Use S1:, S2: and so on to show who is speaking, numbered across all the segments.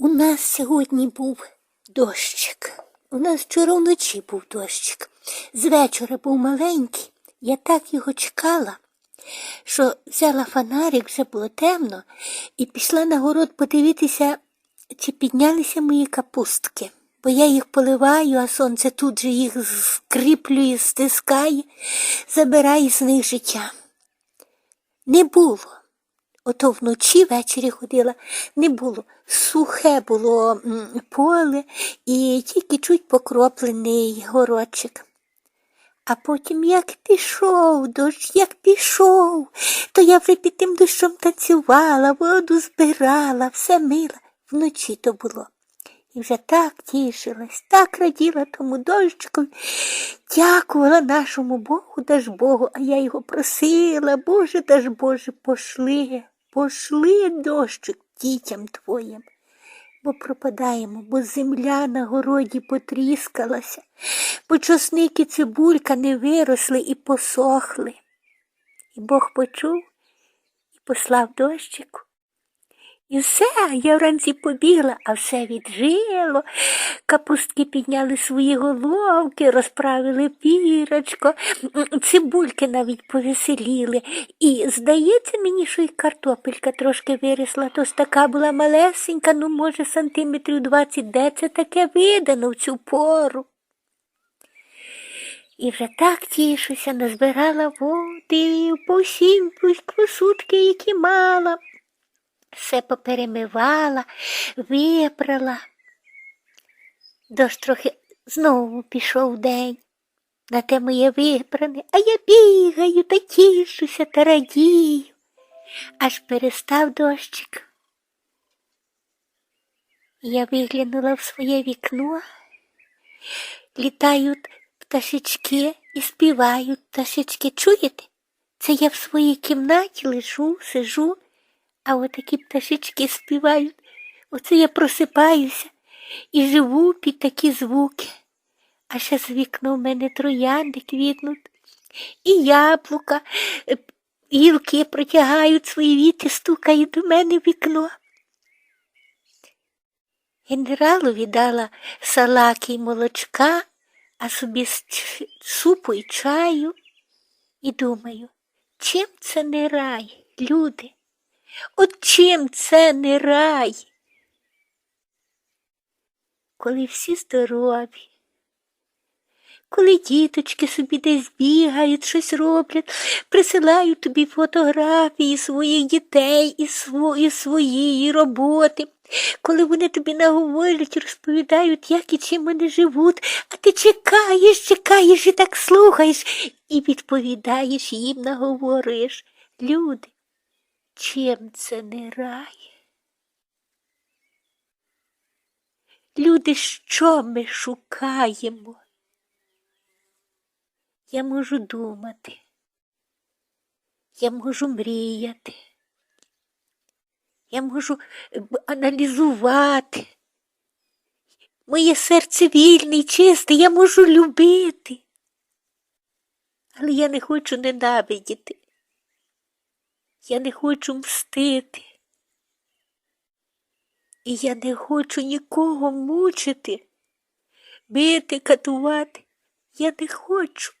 S1: У нас сьогодні був дощик. У нас вчора вночі був дощик. З вечора був маленький. Я так його чекала, що взяла фонарик, вже було темно, і пішла на город подивитися, чи піднялися мої капустки. Бо я їх поливаю, а сонце тут же їх скріплює, стискає, забирає з них життя. Не було. Ото вночі ввечері ходила, не було. Сухе було поле і тільки чуть покроплений городчик. А потім як пішов дощ, як пішов, то я вже під тим дощом танцювала, воду збирала, все мила. Вночі то було. І вже так тішилась, так раділа тому дощику, дякувала нашому Богу, даж Богу, а я його просила, Боже, даж Боже, пошли, пошли дощик дітям твоїм. Бо пропадаємо, бо земля на городі потріскалася, бо чосники цибулька не виросли і посохли. І Бог почув і послав дощику. І все, я вранці побігла, а все віджило. Капустки підняли свої головки, розправили пірочко, цибульки навіть повеселіли. І здається мені, що і картопелька трошки виросла, то така була малесенька, ну, може, сантиметрів двадцять, де це таке видано в цю пору. І вже так тішуся, назбирала води по всім посудки, які мала все поперемивала, випрала. Дощ трохи знову пішов день на те моє випране, а я бігаю та тішуся та радію. Аж перестав дощик. Я виглянула в своє вікно, літають пташечки і співають пташечки. Чуєте? Це я в своїй кімнаті лежу, сижу. А отакі пташечки співають. Оце я просипаюся і живу під такі звуки. А ще з вікна в мене троянди квітнуть. І яблука, е, гілки протягають свої віти, стукають до мене в вікно. Генералові дала салаки й молочка, а собі супу і чаю. І думаю, чим це не рай, люди? От чим це не рай? Коли всі здорові, коли діточки собі десь бігають, щось роблять, присилають тобі фотографії своїх дітей і свої, своєї роботи, коли вони тобі наговорять, розповідають, як і чим вони живуть, а ти чекаєш, чекаєш і так слухаєш і відповідаєш їм, наговориш. Люди, Чим це не рай? Люди, що ми шукаємо? Я можу думати, я можу мріяти, я можу аналізувати. Моє серце вільне і чисте, я можу любити, але я не хочу ненавидіти. Я не хочу мстити. І я не хочу нікого мучити, бити, катувати. Я не хочу.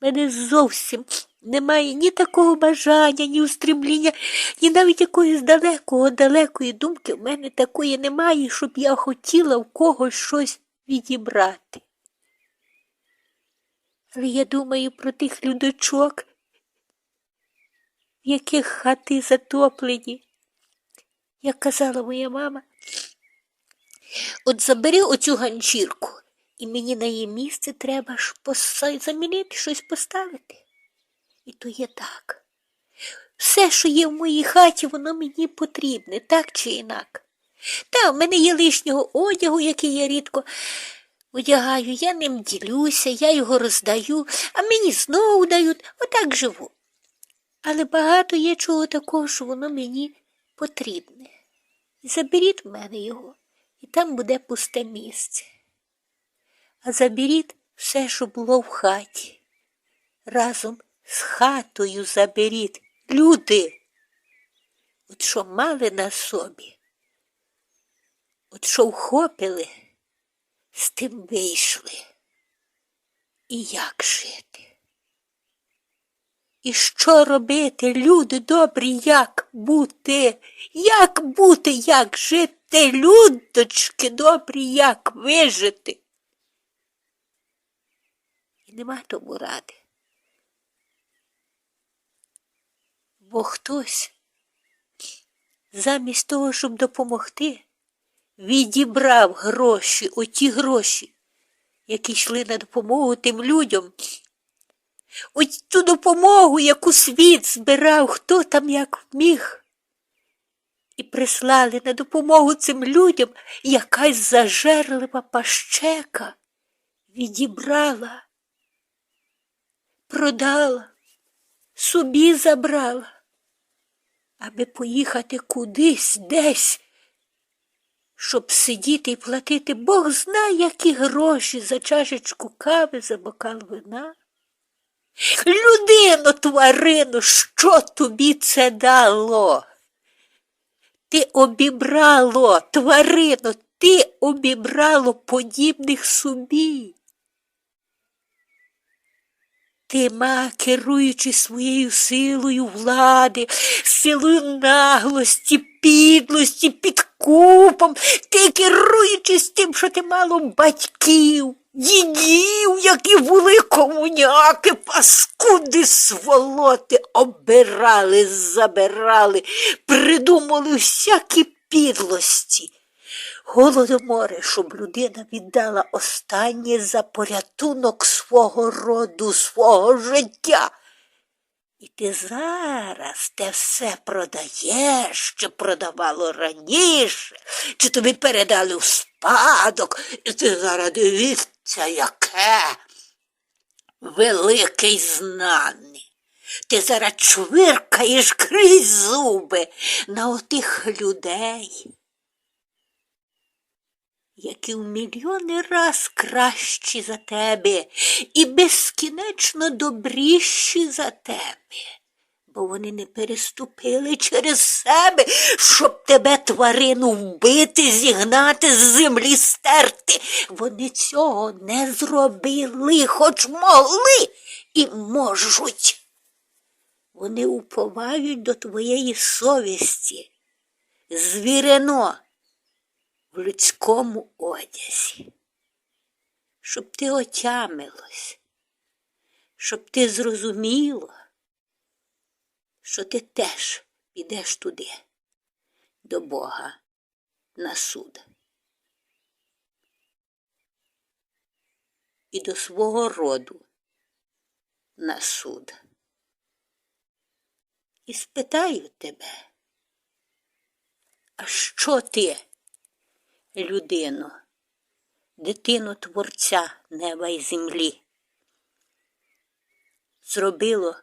S1: Мене зовсім немає ні такого бажання, ні устремління, ні навіть якоїсь далекого, далекої думки в мене такої немає, щоб я хотіла в когось щось відібрати. Але я думаю про тих людочок, яких хати затоплені. Як казала моя мама, от забери оцю ганчірку, і мені на її місце треба ж замінити, щось поставити. І то є так. Все, що є в моїй хаті, воно мені потрібне, так чи інак. Та, в мене є лишнього одягу, який я рідко одягаю, я ним ділюся, я його роздаю, а мені знову дають, отак живу. Але багато є чого такого, що воно мені потрібне. Заберіть в мене його, і там буде пусте місце. А заберіть все, що було в хаті. Разом з хатою заберіть. Люди, от що мали на собі, От що вхопили, з тим вийшли. І як жити? І що робити, люди добрі, як бути? Як бути, як жити, людочки добрі, як вижити? І нема тому ради. Бо хтось замість того, щоб допомогти, відібрав гроші, оті гроші, які йшли на допомогу тим людям. Ось ту допомогу, яку світ збирав, хто там як міг. І прислали на допомогу цим людям якась зажерлива пащека відібрала, продала, собі забрала, аби поїхати кудись, десь, щоб сидіти і платити Бог знає, які гроші за чашечку кави, за бокал вина. Людино, тварину, що тобі це дало? Ти обібрало, тварину, ти обібрало подібних собі. Ти, ма, керуючи своєю силою влади, силою наглості, підлості, підкупом, ти керуючись тим, що ти мало батьків, дідів, які були комуняки, паскуди сволоти, обирали, забирали, придумали всякі підлості. Голодоморе, щоб людина віддала останнє за порятунок свого роду, свого життя. І ти зараз те все продаєш, чи продавало раніше, чи тобі передали в спадок, і ти зараз дивіться, яке великий знаний. Ти зараз чвиркаєш крізь зуби на отих людей які в мільйони раз кращі за тебе і безкінечно добріші за тебе, бо вони не переступили через себе, щоб тебе тварину вбити, зігнати з землі стерти. Вони цього не зробили, хоч могли і можуть. Вони уповають до твоєї совісті. Звірено в людському одязі, щоб ти отямилось, щоб ти зрозуміла, що ти теж підеш туди, до Бога на суд. І до свого роду на суд. І спитаю тебе, а що ти? Людину, дитину Творця неба й землі. Зробило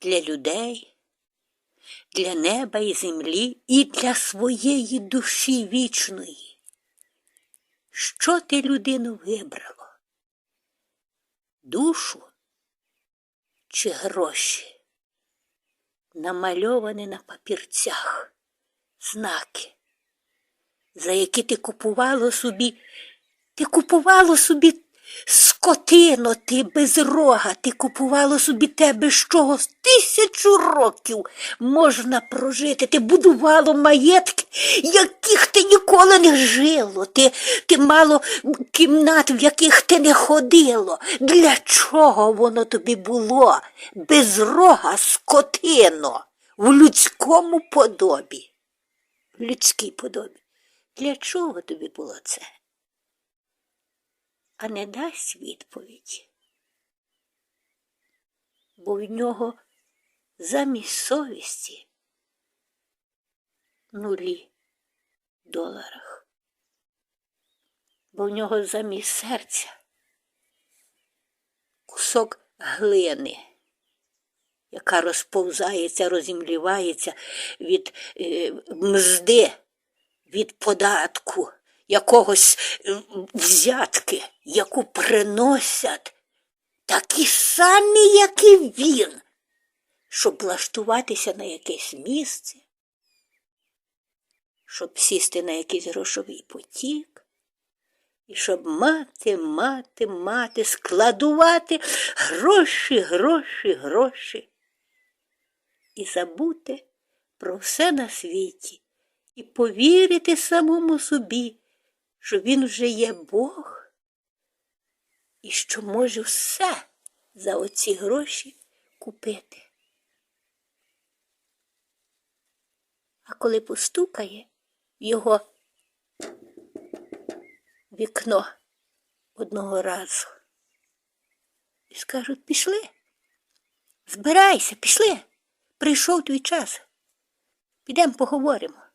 S1: для людей, для неба і землі і для своєї душі вічної. Що ти людину вибрало? Душу чи гроші? Намальовані на папірцях знаки за які ти купувало собі, ти купувало собі скотино, ти без рога, ти купувало собі те, без чого тисячу років можна прожити. Ти будувало маєтки, яких ти ніколи не жило. Ти, ти мало кімнат, в яких ти не ходило. Для чого воно тобі було? Без рога скотино в людському подобі, в людській подобі. Для чого тобі було це? А не дасть відповідь, бо в нього замість совісті нулі доларах, бо в нього замість серця кусок глини, яка розповзається, розімлівається від е, мзди від податку, якогось е, взятки, яку приносять такі самі, як і він, щоб влаштуватися на якесь місце, щоб сісти на якийсь грошовий потік, і щоб мати, мати, мати, складувати гроші, гроші, гроші. І забути про все на світі, і повірити самому собі, що він вже є Бог, і що може все за оці гроші купити. А коли постукає в його вікно одного разу і скажуть, пішли, збирайся, пішли, прийшов твій час. Підемо поговоримо.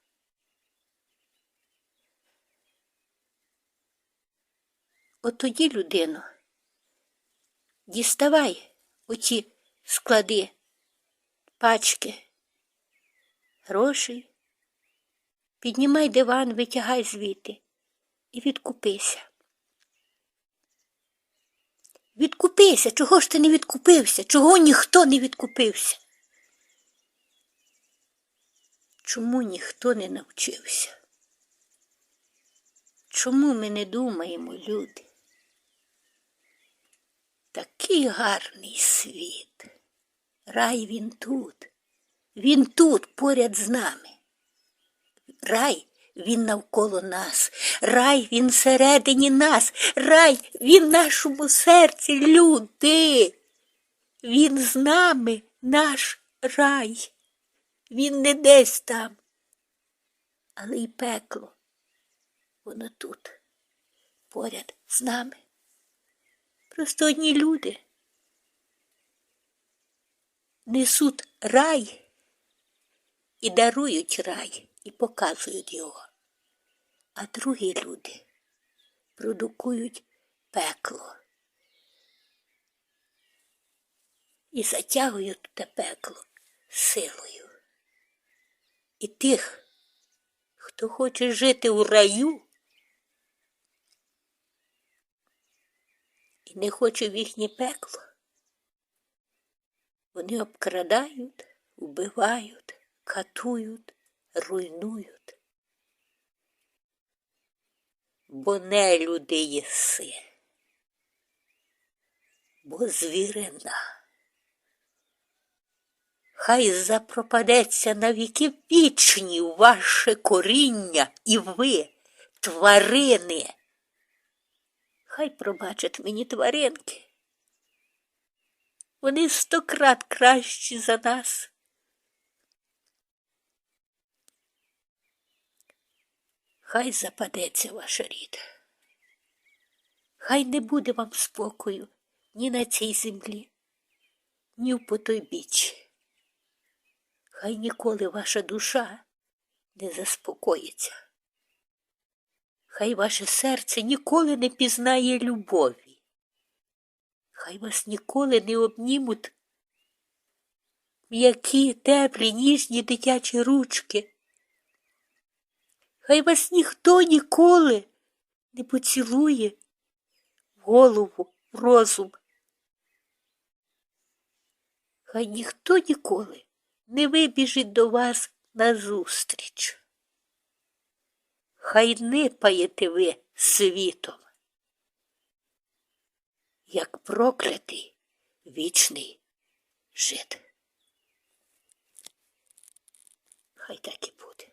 S1: От тоді, людино, діставай оті склади, пачки, грошей, піднімай диван, витягай звідти і відкупися. Відкупися, чого ж ти не відкупився? Чого ніхто не відкупився? Чому ніхто не навчився? Чому ми не думаємо, люди? Такий гарний світ. Рай він тут. Він тут поряд з нами. Рай він навколо нас. Рай він всередині нас. Рай він нашому серці, люди. Він з нами, наш рай. Він не десь там, але й пекло. Воно тут, поряд з нами. Просто одні люди несуть рай і дарують рай, і показують його. А другі люди продукують пекло і затягують те пекло силою. І тих, хто хоче жити у раю не хоче в їхнє пекло, вони обкрадають, убивають, катують, руйнують. Бо не люди єси, бо звірина. Хай запропадеться на віки вічні ваше коріння і ви, тварини. Хай пробачать мені тваринки. Вони стократ кращі за нас. Хай западеться ваша рід. Хай не буде вам спокою ні на цій землі, ні в потойбіччі. Хай ніколи ваша душа не заспокоїться. Хай ваше серце ніколи не пізнає любові. Хай вас ніколи не обнімуть м'які, теплі, ніжні дитячі ручки. Хай вас ніхто ніколи не поцілує в голову, в розум. Хай ніхто ніколи не вибіжить до вас назустріч. Хай нипаєте ви світом, як проклятий вічний жит. Хай так і буде.